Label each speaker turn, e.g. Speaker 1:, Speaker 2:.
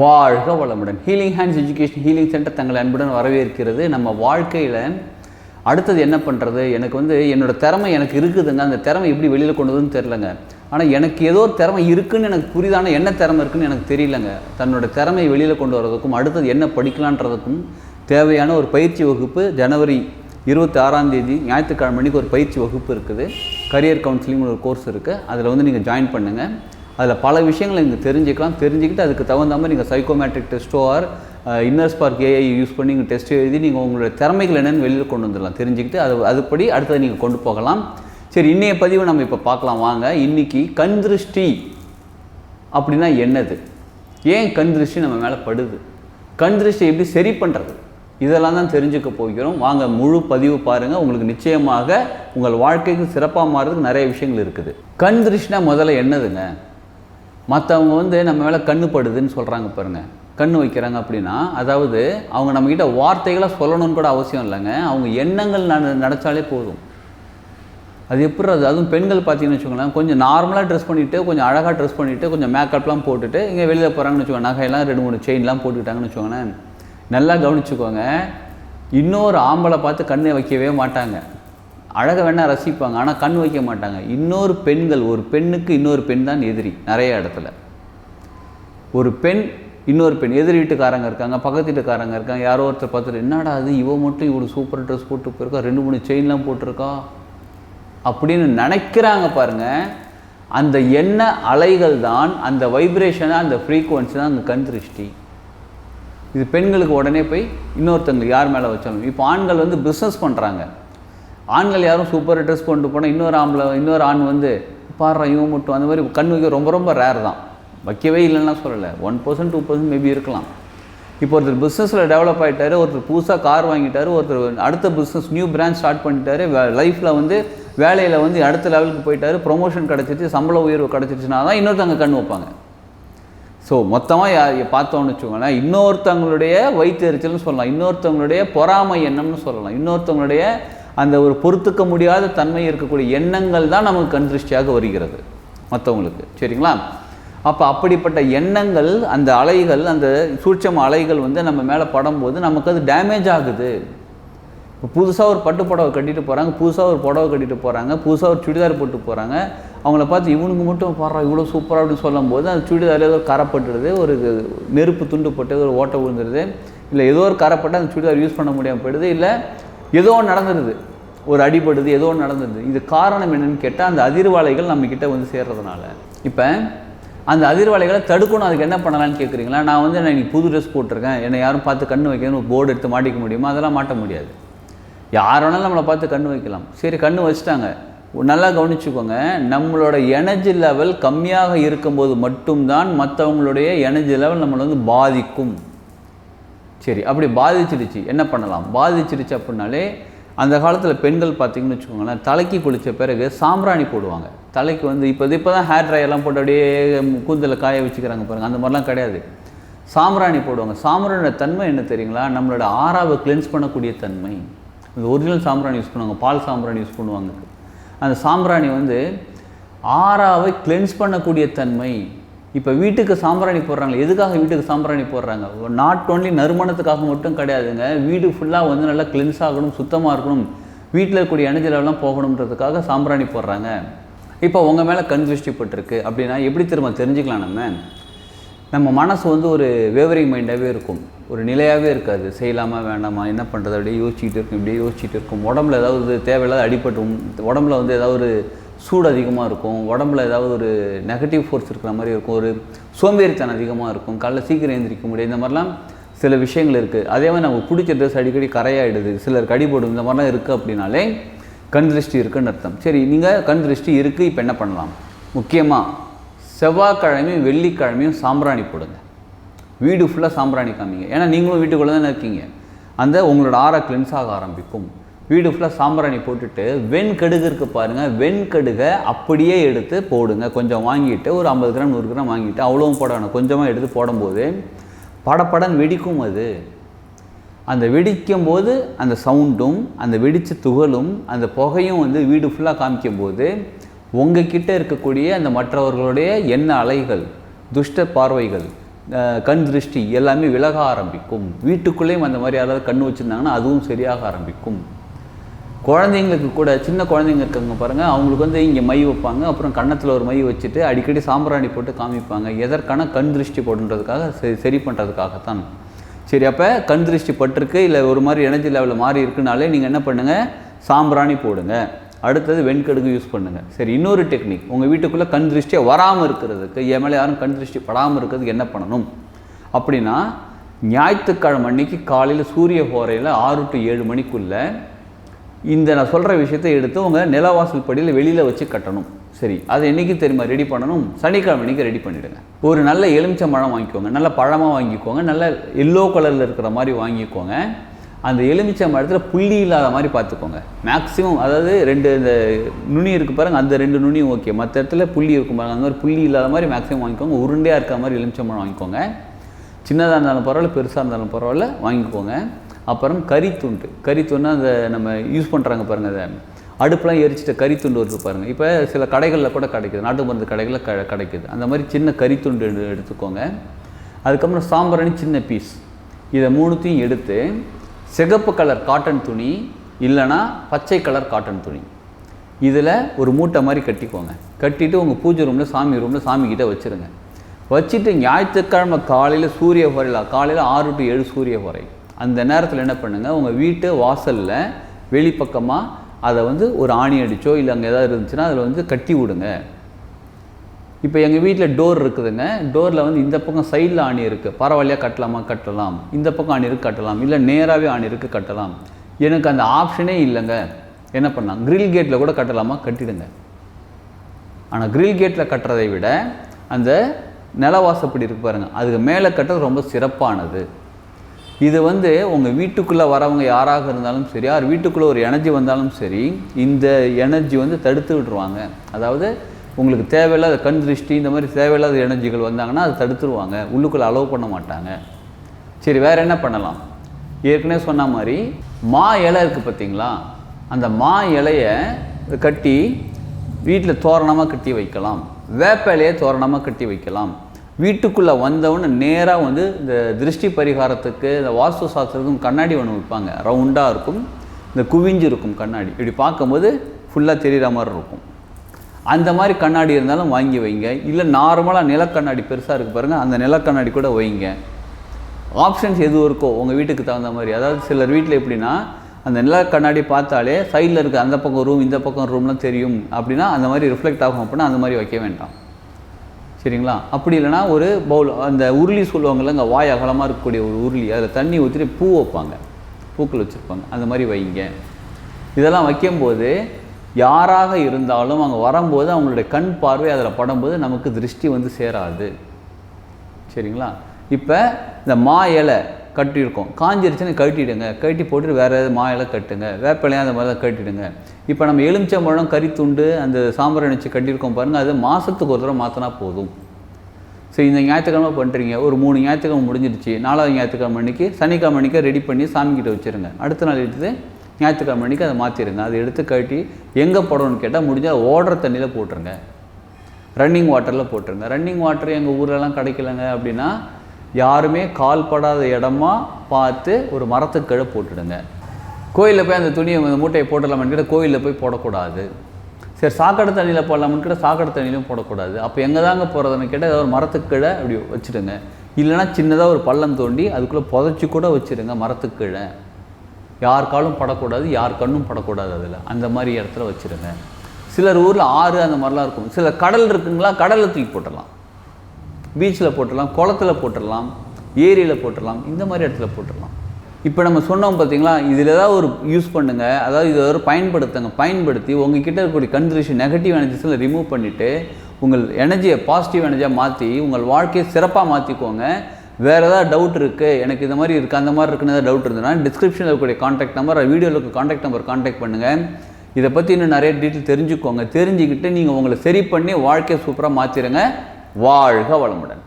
Speaker 1: வாழ்க வளமுடன். Healing hands education healing centre தங்களை அன்புடன் வரவேற்கிறது. நம்ம வாழ்க்கையில் அடுத்தது என்ன பண்ணுறது எனக்கு வந்து என்னோடய திறமை எனக்கு இருக்குதுங்க. அந்த திறமை எப்படி வெளியில் கொண்டு வருதுன்னு தெரிலங்க ஆனால் எனக்கு ஏதோ ஒரு திறமை இருக்குன்னு எனக்கு புரிதான என்ன திறமை இருக்குன்னு எனக்கு தெரியலங்க. தன்னோட திறமையை வெளியில் கொண்டு வரதுக்கும் அடுத்தது என்ன படிக்கலான்றதுக்கும் தேவையான ஒரு பயிற்சி வகுப்பு ஜனவரி இருபத்தி ஆறாம் தேதி ஞாயிற்றுக்கிழமை மணிக்கு ஒரு பயிற்சி வகுப்பு இருக்குது. கரியர் கவுன்சிலிங் ஒரு கோர்ஸ் இருக்குது அதில் வந்து நீங்கள் ஜாயின் பண்ணுங்கள் அதில் பல விஷயங்களை நீங்கள் தெரிஞ்சுக்கலாம். தெரிஞ்சுக்கிட்டு அதுக்கு தகுந்த மாதிரி நீங்கள் psychometric டெஸ்ட்டோ or inner spark AI use பண்ணி நீங்கள் டெஸ்ட் எழுதி நீங்கள் உங்களோட திறமைகள் என்னென்னு வெளியில் கொண்டு வந்துடலாம். தெரிஞ்சுக்கிட்டு அது அதுபடி அடுத்தது நீங்கள் கொண்டு போகலாம். சரி இன்னைய பதிவை நம்ம இப்போ பார்க்கலாம். வாங்க இன்னைக்கு கண் திருஷ்டி அப்படின்னா என்னது? ஏன் கண் திருஷ்டி நம்ம மேலே படுது? கண் திருஷ்டி எப்படி சரி பண்ணுறது இதெல்லாம் தான் தெரிஞ்சுக்க போகிறோம். வாங்க முழு பதிவு பாருங்கள் உங்களுக்கு நிச்சயமாக உங்கள் வாழ்க்கைக்கு சிறப்பாக மாறுறதுக்கு நிறைய விஷயங்கள் இருக்குது. கண் திருஷ்டினா முதல்ல என்னதுங்க? மற்றவங்க வந்து நம்ம மேலே கண்ணு படுதுன்னு சொல்கிறாங்க பாருங்கள் கண் வைக்கிறாங்க அப்படின்னா அதாவது அவங்க நம்மக்கிட்ட வார்த்தைகளை சொல்லணும்னு கூட அவசியம் இல்லைங்க. அவங்க எண்ணங்கள் நினச்சாலே போதும். அது எப்படி அது? அதுவும் பெண்கள் பார்த்தீங்கன்னு வச்சுக்கோங்களேன் கொஞ்சம் நார்மலாக ட்ரெஸ் பண்ணிவிட்டு கொஞ்சம் அழகாக ட்ரெஸ் பண்ணிவிட்டு கொஞ்சம் மேக்கப்லாம் போட்டுட்டு இங்கே வெளியில் போகிறாங்கன்னு வச்சுக்கோங்க நகையெல்லாம் ரெண்டு மூணு செயின்லாம் போட்டுக்கிட்டாங்கன்னு வச்சுக்கோங்களேன். நல்லா கவனிச்சுக்கோங்க இன்னொரு ஆம்பளை பார்த்து கண்ணை வைக்கவே மாட்டாங்க. அழகை வேணால் ரசிப்பாங்க ஆனால் கண் வைக்க மாட்டாங்க. இன்னொரு பெண்கள் ஒரு பெண்ணுக்கு இன்னொரு பெண் தான் எதிரி நிறைய இடத்துல. ஒரு பெண் இன்னொரு பெண். எதிர் வீட்டுக்காரங்க இருக்காங்க பக்கத்து வீட்டுக்காரங்க இருக்காங்க யாரோ ஒருத்தர் பார்த்துட்டு என்னடா அது இவ மட்டும் இவ்வளோ சூப்பர் ட்ரெஸ் போட்டு போயிருக்கா? ரெண்டு மூணு செயின்லாம் போட்டிருக்கா? அப்படின்னு நினைக்கிறாங்க பாருங்க. அந்த எண்ண அலைகள் தான் அந்த வைப்ரேஷனாக அந்த ஃப்ரீக்குவன்சி தான் அந்த கண் திருஷ்டி. இது பெண்களுக்கு உடனே போய் இன்னொருத்தவங்க யார் மேலே வச்சாலும். இப்போ ஆண்கள் வந்து பிஸ்னஸ் பண்ணுறாங்க ஆண்கள் யாரும் சூப்பர் ட்ரெஸ் கொண்டு போனால் இன்னொரு ஆம்பளை இன்னொரு ஆண் வந்து பாடுறா இவன் மட்டும். அந்த மாதிரி கண் வைக்க ரொம்ப ரொம்ப ரேர் தான். வைக்கவே இல்லைன்னா சொல்லலை. One percent two percent maybe இருக்கலாம். இப்போ ஒருத்தர் பிஸ்னஸில் டெவலப் ஆகிட்டாரு ஒருத்தர் புதுசாக கார் வாங்கிட்டாரு ஒருத்தர் அடுத்த பிஸ்னஸ் நியூ பிராண்ட் ஸ்டார்ட் பண்ணிட்டாரு லைஃப்பில் வந்து வேலையில் வந்து அடுத்த லெவலுக்கு போயிட்டாரு ப்ரொமோஷன் கிடச்சிருச்சு சம்பள உயர்வு கிடச்சிருச்சுன்னா தான் இன்னொருத்தவங்க கண் வைப்பாங்க. ஸோ மொத்தமாக பார்த்தோம்னு வச்சுக்கோங்களேன் இன்னொருத்தவங்களுடைய வயிற்றுச்சல்னு சொல்லலாம் இன்னொருத்தவங்களுடைய பொறாமை எண்ணம்னு சொல்லலாம் இன்னொருத்தவங்களுடைய அந்த ஒரு பொறுத்துக்க முடியாத தன்மை இருக்கக்கூடிய எண்ணங்கள் தான் நமக்கு கண் திருஷ்டியாக வருகிறது மற்றவங்களுக்கு சரிங்களா? அப்போ அப்படிப்பட்ட எண்ணங்கள் அந்த அலைகள் அந்த சூட்சம அலைகள் வந்து நம்ம மேலே படும்போது நமக்கு அது டேமேஜ் ஆகுது. இப்போ புதுசாக ஒரு பட்டு புடவை கட்டிட்டு போகிறாங்க புதுசாக ஒரு புடவை கட்டிட்டு போகிறாங்க புதுசாக ஒரு சுடிதார் போட்டு போகிறாங்க அவங்கள பார்த்து இவனுக்கு மட்டும் பாடுறா இவ்வளோ சூப்பராக அப்படின்னு சொல்லும்போது அந்த சுடிதாரில் ஏதோ கரைப்பட்டுடுது ஒரு நெருப்பு துண்டு போட்டு ஒரு ஓட்டை விழுந்துருது இல்லை ஏதோ ஒரு கரைப்பட்டு அந்த சுடிதார் யூஸ் பண்ண முடியாமல் போயிடுது. இல்லை ஏதோ நடந்துருது. நடந்துடுது ஒரு அடிபடுது ஏதோ ஒன்று இது காரணம் என்னன்னு கேட்டால் அந்த அதிர்வாலைகள் நம்மக்கிட்ட வந்து சேர்றதுனால. இப்போ அந்த அதிர்வாலைகளை தடுக்கணும் அதுக்கு என்ன பண்ணலான்னு கேட்குறீங்களா நான் வந்து நான் புது ட்ரெஸ் போட்டிருக்கேன். என்னை யாரும் பார்த்து கண்ணு வைக்கணும் போர்டு எடுத்து மாட்டிக்க முடியுமா? அதெல்லாம் மாட்ட முடியாது. யார் வேணாலும் நம்மளை பார்த்து கண்ணு வைக்கலாம். சரி கண்ணு வச்சுட்டாங்க. நல்லா கவனிச்சுக்கோங்க. நம்மளோட எனர்ஜி லெவல் கம்மியாக இருக்கும்போது மட்டும்தான் மற்றவங்களுடைய எனர்ஜி லெவல் நம்மளை வந்து பாதிக்கும். சரி அப்படி பாதிச்சிடுச்சு. என்ன பண்ணலாம்? பாதிச்சிருச்சு அப்படின்னாலே அந்த காலத்தில் பெண்கள் பார்த்தீங்கன்னு வச்சுக்கோங்களேன் தலைக்கு குளித்த பிறகு சாம்பிராணி போடுவாங்க. தலைக்கு வந்து இப்போ இப்போ தான் ஹேர் ட்ரையெல்லாம் போட்டு அப்படியே கூந்தலில் காய வச்சுக்கிறாங்க பாருங்கள் அந்த மாதிரிலாம் கிடையாது. சாம்பிராணி போடுவாங்க. சாம்பிராணியோட தன்மை என்ன தெரியுங்களா? நம்மளோட ஆறாவை கிளென்ஸ் பண்ணக்கூடிய தன்மை. இந்த ஒரிஜினல் சாம்பிராணி யூஸ் பண்ணுவாங்க பால் சாம்பிராணி யூஸ் பண்ணுவாங்க. அந்த சாம்பிராணி வந்து ஆறாவை கிளென்ஸ் பண்ணக்கூடிய தன்மை. இப்போ வீட்டுக்கு சாம்பிராணி போடுறாங்க எதுக்காக வீட்டுக்கு சாம்பிராணி போடுறாங்க? நாட் ஓன்லி நறுமணத்துக்காக மட்டும் கிடையாதுங்க வீடு ஃபுல்லாக வந்து நல்லா கிளென்ஸ் ஆகணும் சுத்தமாக இருக்கணும். வீட்டில் இருக்கக்கூடிய எனர்ஜி லெவலாம் போகணுன்றதுக்காக சாம்பிராணி போடுறாங்க. இப்போ உங்கள் மேலே கண் திருஷ்டிப்பட்டிருக்கு அப்படின்னா எப்படி திரும்ப தெரிஞ்சுக்கலாம் நம்ம. நம்ம மனசு வந்து ஒரு வேவரிங் மைண்டாகவே இருக்கும். ஒரு நிலையாகவே இருக்காது. செய்யலாமா வேண்டாமா என்ன பண்ணுறது அப்படியே யோசிச்சுட்டு இருக்கும் இப்படியே யோசிச்சுட்டு இருக்கும். உடம்புல ஏதாவது தேவையில்லாத அடிபட்டும் உடம்புல வந்து ஏதாவது ஒரு சூடு அதிகமாக இருக்கும் உடம்புல ஏதாவது ஒரு நெகட்டிவ் ஃபோர்ஸ் இருக்கிற மாதிரி இருக்கும் ஒரு சோம்பேறித்தனம் அதிகமாக இருக்கும் காலைல சீக்கிரம் எழுந்திரிக்க முடியும் இந்த மாதிரிலாம் சில விஷயங்கள் இருக்குது அதே மாதிரி நமக்கு பிடிச்ச ட்ரெஸ் அடிக்கடி கரையாயிடுது கடி போடும் இந்த மாதிரிலாம் இருக்குது அப்படின்னாலே கண் திருஷ்டி இருக்குன்னு அர்த்தம். சரி நீங்கள் கண் திருஷ்டி இருக்குது இப்போ என்ன பண்ணலாம்? முக்கியமாக செவ்வாய்க்கிழமையும் வெள்ளிக்கிழமையும் சாம்பிராணி போடுங்க. வீடு ஃபுல்லாக சாம்பிராணி காமிங்க. ஏன்னா நீங்களும் வீட்டுக்குள்ளே தானே இருக்கீங்க. அந்த உங்களோட ஆற கிளென்ஸ் ஆக ஆரம்பிக்கும். வீடு ஃபுல்லாக சாம்பிராணி போட்டுட்டு வெண்கடுகு இருக்கு பாருங்கள் வெண்கடுகை அப்படியே எடுத்து போடுங்க. கொஞ்சம் வாங்கிட்டு ஒரு ஐம்பது கிராம் நூறு கிராம் வாங்கிட்டு அவ்வளோவும் போட கொஞ்சமாக எடுத்து போடும்போது படப்படன் வெடிக்கும் அது. அந்த வெடிக்கும் போது அந்த சவுண்டும் அந்த வெடித்த துகளும் அந்த புகையும் வந்து வீடு ஃபுல்லாக காமிக்கும் போது உங்ககிட்ட இருக்கக்கூடிய அந்த மற்றவர்களுடைய எண்ண அலைகள் துஷ்ட பார்வைகள் கண் திருஷ்டி எல்லாமே விலக ஆரம்பிக்கும். வீட்டுக்குள்ளேயும் அந்த மாதிரி யாராவது கண் வச்சுருந்தாங்கன்னா அதுவும் சரியாக ஆரம்பிக்கும். குழந்தைங்களுக்கு கூட சின்ன குழந்தைங்க இருக்காங்க பாருங்கள் அவங்களுக்கு வந்து இங்கே மை வைப்பாங்க அப்புறம் கன்னத்தில் ஒரு மை வச்சுட்டு அடிக்கடி சாம்பிராணி போட்டு காமிப்பாங்க. எதற்கான கண் திருஷ்டி போடுன்றதுக்காக சரி சரி பண்ணுறதுக்காகத்தான் சரி அப்போ கண் திருஷ்டி பட்டிருக்கு இல்லை ஒரு மாதிரி எனர்ஜி லெவலில் மாறி இருக்குனாலே நீங்கள் என்ன பண்ணுங்கள் சாம்பிராணி போடுங்க. அடுத்தது வெண்கடுகு யூஸ் பண்ணுங்கள் சரி இன்னொரு டெக்னிக் உங்கள் வீட்டுக்குள்ளே கண் திருஷ்டியை வராமல் இருக்கிறதுக்கு என் மேலே யாரும் கண் திருஷ்டி படாமல் இருக்கிறதுக்கு என்ன பண்ணணும்? அப்படின்னா ஞாயிற்றுக்கிழமை அன்னைக்கு காலையில் சூரிய ஹோரையில் ஆறு டு ஏழு மணிக்குள்ளே இந்த நான் சொல்கிற விஷயத்தை எடுத்து உங்கள் நிலவாசல் படியில் வெளியில் வச்சு கட்டணும். சரி அது என்றைக்கு தெரியுமா? ரெடி பண்ணணும்? சனிக்கிழமை அன்றைக்கி ரெடி பண்ணிவிடுங்க ஒரு நல்ல எலுமிச்சம்பழம் வாங்கிக்கோங்க நல்ல பழமாக வாங்கிக்கோங்க நல்ல எல்லோ கலரில் இருக்கிற மாதிரி வாங்கிக்கோங்க. அந்த எலுமிச்சை மரத்தில் புள்ளி இல்லாத மாதிரி பார்த்துக்கோங்க. மேக்ஸிமம் அதாவது ரெண்டு இந்த நுனி இருக்குது பாருங்க அந்த ரெண்டு நுனியும் ஓகே மற்ற இடத்துல புள்ளி இருக்கும் பாருங்க அந்த மாதிரி புள்ளி இல்லாத மாதிரி மேக்ஸிமம் வாங்கிக்கோங்க. உருண்டையாக இருக்கிற மாதிரி எலுமிச்சம்பழம் வாங்கிக்கோங்க. சின்னதாக இருந்தாலும் பரவாயில்ல பெருசாக இருந்தாலும் பரவாயில்ல வாங்கிக்கோங்க. அப்புறம் கறித்துண்டு கறித்துண்டு அந்த நம்ம யூஸ் பண்ணுறாங்க பாருங்கள் அதை அடுப்பெலாம் எரிச்சிட்ட கறித்துண்டு வருது பாருங்கள் இப்போ சில கடைகளில் கூட கிடைக்குது. நாட்டு மருந்து கடைகளில் க கிடைக்குது. அந்த மாதிரி சின்ன கறித்துண்டு எடுத்துக்கோங்க. அதுக்கப்புறம் சாம்பிராணி சின்ன பீஸ் இதை மூணுத்தையும் எடுத்து சிகப்பு கலர் காட்டன் துணி இல்லைன்னா பச்சை கலர் காட்டன் துணி. இதில் ஒரு மூட்டை மாதிரி கட்டிக்கோங்க. கட்டிட்டு உங்கள் பூஜை ரூமில் சாமி ரூமில் சாமிக்கிட்ட வச்சுருங்க. வச்சுட்டு ஞாயிற்றுக்கிழமை காலையில் சூரிய ஹோரையில் காலையில் ஆறு டு ஏழு சூரிய ஹோரை அந்த நேரத்தில் என்ன பண்ணுங்கள் உங்கள் வீட்டு வாசலில் வெளிப்பக்கமாக அதை வந்து ஒரு ஆணி அடிச்சோ இல்லை அங்கே ஏதாவது இருந்துச்சுன்னா அதில் வந்து கட்டி விடுங்க. இப்போ எங்கள் வீட்டில் டோர் இருக்குதுங்க டோரில் வந்து இந்த பக்கம் சைடில் ஆணி இருக்குது பரவாயில்லையா கட்டலாமா? கட்டலாம். இந்த பக்கம் ஆணி இருக்குது கட்டலாம். இல்லை நேராகவே ஆணி இருக்குது கட்டலாம். எனக்கு அந்த ஆப்ஷனே இல்லைங்க. என்ன பண்ணலாம்? கிரில் கேட்டில் கூட கட்டலாமா? கட்டிடுங்க. ஆனால் கிரில் கேட்டில் கட்டுறதை விட அந்த நிலவாசப்படி இருக்கு பாருங்கள் அதுக்கு மேலே கட்டுறது ரொம்ப சிறப்பானது. இது வந்து உங்கள் வீட்டுக்குள்ளே வரவங்க யாராக இருந்தாலும் சரி யார் வீட்டுக்குள்ளே ஒரு எனர்ஜி வந்தாலும் சரி இந்த எனர்ஜி வந்து தடுத்து விட்டுருவாங்க. அதாவது உங்களுக்கு தேவையில்லாத கண் திருஷ்டி இந்த மாதிரி தேவையில்லாத எனர்ஜிகள் வந்தாங்கன்னா அதை தடுத்துருவாங்க. உள்ளுக்குள்ளே அலோவ் பண்ண மாட்டாங்க. சரி வேற என்ன பண்ணலாம்? ஏற்கனவே சொன்ன மாதிரி மா இலை இருக்குது பார்த்தீங்களா? அந்த மா இலையை கட்டி வீட்டில் தோரணமாக கட்டி வைக்கலாம். வேப்ப இலையை தோரணமாக கட்டி வைக்கலாம். வீட்டுக்குள்ளே வந்தவொடனே நேராக வந்து இந்த திருஷ்டி பரிகாரத்துக்கு இந்த வாஸ்து சாஸ்திரத்துக்கும் கண்ணாடி ஒன்று வைப்பாங்க ரவுண்டாக இருக்கும். இந்த குவிஞ்சு இருக்கும் கண்ணாடி. இப்படி பார்க்கும்போது ஃபுல்லாக தெரிகிற மாதிரி இருக்கும். அந்த மாதிரி கண்ணாடி இருந்தாலும் வாங்கி வைங்க. இல்லை நார்மலாக நிலக்கண்ணாடி பெருசாக இருக்குது பாருங்கள் அந்த நிலக்கண்ணாடி கூட வைங்க. ஆப்ஷன்ஸ் எது இருக்கோ உங்கள் வீட்டுக்கு தகுந்த மாதிரி. அதாவது சிலர் வீட்டில் எப்படின்னா அந்த நில கண்ணாடி பார்த்தாலே சைடில் இருக்க அந்த பக்கம் ரூம் இந்த பக்கம் ரூம்லாம் தெரியும். அப்படின்னா அந்த மாதிரி ரிஃப்ளெக்ட் ஆகும் அப்படின்னா அந்த மாதிரி வைக்க வேண்டாம். சரிங்களா? அப்படி இல்லைன்னா ஒரு பவுல் அந்த உருளி சொல்லுவாங்கல்ல அங்கே வாய் அகலமாக இருக்கக்கூடிய ஒரு உருளி அதில் தண்ணி ஊற்றிட்டு பூ வைப்பாங்க. பூக்கள் வச்சுருப்பாங்க. அந்த மாதிரி வைங்க. இதெல்லாம் வைக்கும்போது யாராக இருந்தாலும் அங்கே வரும்போது அவங்களுடைய கண் பார்வை அதில் படும்போது நமக்கு திருஷ்டி வந்து சேராது. சரிங்களா? இப்போ இந்த மா இலை கட்டியிருக்கோம். காஞ்சிருச்சுன்னு கட்டிடுங்க கட்டி போட்டுட்டு வேறு ஏதாவது மாயில் கட்டுங்க. வேப்பிலையும் அந்த மாதிரி தான் கட்டிடுங்க. இப்போ நம்ம எலுமிச்சம்பழம் கறித்துண்டு அந்த சாம்பார் நினச்சி கட்டியிருக்கோம் பாருங்கள் அது மாதத்துக்கு ஒரு தடவை மாற்றினா போதும். சரி இந்த ஞாயிற்றுக்கிழமை பண்ணுறீங்க ஒரு மூணு ஞாயிற்றுக்கிழமை முடிஞ்சிருச்சு. நாலாவது ஞாயிற்றுக்கிழமை அன்னைக்கு சனிக்கிழமை அன்றைக்கி ரெடி பண்ணி சாமிக்கிட்ட வச்சுருங்க. அடுத்த நாள் எடுத்து ஞாயிற்றுக்கிழமை அன்றைக்கி அதை மாற்றிடுங்க அதை எடுத்து கட்டி எங்கே போடணும்னு கேட்டால் முடிஞ்சால் ஓடுற தண்ணியில் போட்டுருங்க. ரன்னிங் வாட்டரில் போட்டுருங்க. ரன்னிங் வாட்டர் எங்கள் ஊரெலாம் கிடைக்கலங்க அப்படின்னா யாருமே கால் படாத இடமா பார்த்து ஒரு மரத்துக்கு போட்டுடுங்க. கோயிலில் போய் அந்த துணியை அந்த மூட்டையை போடலாமான்னு கேட்டால் கோயிலில் போய் போடக்கூடாது. சரி சாக்கடை தண்ணியில் போடலாமான்னு கேட்டால் சாக்கடை தண்ணியிலும் போடக்கூடாது. அப்போ எங்கே தாங்க போகிறதுன்னு கேட்டால் ஏதாவது ஒரு மரத்துக்கு அப்படி வச்சுடுங்க. இல்லைன்னா சின்னதாக ஒரு பள்ளம் தோண்டி அதுக்குள்ளே புதைச்சி கூட வச்சுருங்க மரத்துக்கு யார் காலும் படக்கூடாது யார் கண்ணும் படக்கூடாது அதில். அந்த மாதிரி இடத்துல வச்சுருங்க சிலர் ஊரில் ஆறு அந்த மாதிரிலாம் இருக்கும். சில கடல் இருக்குங்களா கடலில் தூக்கி போட்டலாம் பீச்சில் போட்டுடலாம் குளத்துல போட்டுடலாம் ஏரியில் போட்டுடலாம் இந்த மாதிரி இடத்துல போட்டுடலாம். இப்போ நம்ம சொன்னோம் பார்த்தீங்களா இதில் ஏதாவது ஒரு யூஸ் பண்ணுங்கள் அதாவது இதை ஒரு பயன்படுத்துங்க பயன்படுத்தி உங்ககிட்ட இருக்கக்கூடிய கன்சர்வேஷன் நெகட்டிவ் எனர்ஜிஸில் ரிமூவ் பண்ணிவிட்டு உங்கள் எனர்ஜியை பாசிட்டிவ் எனர்ஜியாக மாற்றி உங்கள் வாழ்க்கையை சிறப்பாக மாற்றிக்கோங்க வேறு ஏதாவது டவுட் இருக்குது எனக்கு இந்த மாதிரி இருக்குது அந்த மாதிரி இருக்குன்னு ஏதாவது டவுட் இருந்ததுன்னா டிஸ்கிரிப்ஷனில் இருக்கக்கூடிய காண்டாக்ட் நம்பர் வீடியோவில் இருக்க காண்டாக்ட் நம்பர் காண்டாக்ட் பண்ணுங்கள் இதை பற்றி இன்னும் நிறைய டீட்டெயில் தெரிஞ்சுக்கோங்க. தெரிஞ்சுக்கிட்டு நீங்கள் உங்களை சரி பண்ணி வாழ்க்கையை சூப்பராக மாற்றிடுங்க வாழ்க வளமுடன்.